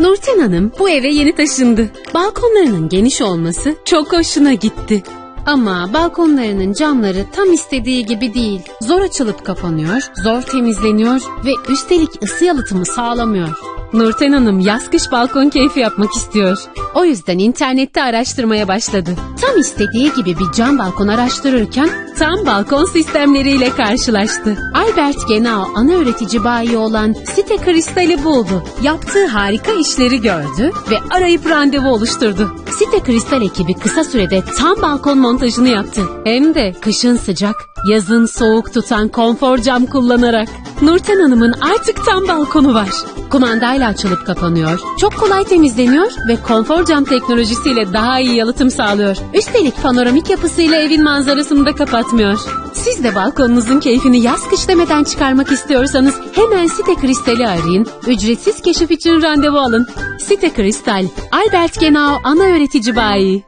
Nurten Hanım bu eve yeni taşındı. Balkonlarının geniş olması çok hoşuna gitti. Ama balkonlarının camları tam istediği gibi değil. Zor açılıp kapanıyor, zor temizleniyor ve üstelik ısı yalıtımı sağlamıyor. Nurten Hanım yaz kış balkon keyfi yapmak istiyor. O yüzden internette araştırmaya başladı. Tam istediği gibi bir cam balkon araştırırken tam balkon sistemleriyle karşılaştı. Albert Genau ana üretici bayi olan Site Kristal'i buldu. Yaptığı harika işleri gördü ve arayıp randevu oluşturdu. Site Kristal ekibi kısa sürede tam balkon montajını yaptı. Hem de kışın sıcak, yazın soğuk tutan konfor cam kullanarak. Nurten Hanım'ın artık tam balkonu var. Kumandayla açılıp kapanıyor, çok kolay temizleniyor ve konfor cam teknolojisiyle daha iyi yalıtım sağlıyor. Üstelik panoramik yapısıyla evin manzarasını da kapatmıyor. Siz de balkonunuzun keyfini yaz kış demeden çıkarmak istiyorsanız hemen Site Kristal'i arayın. Ücretsiz keşif için randevu alın. Site Kristal, Albert Genau ana öğretici bayi.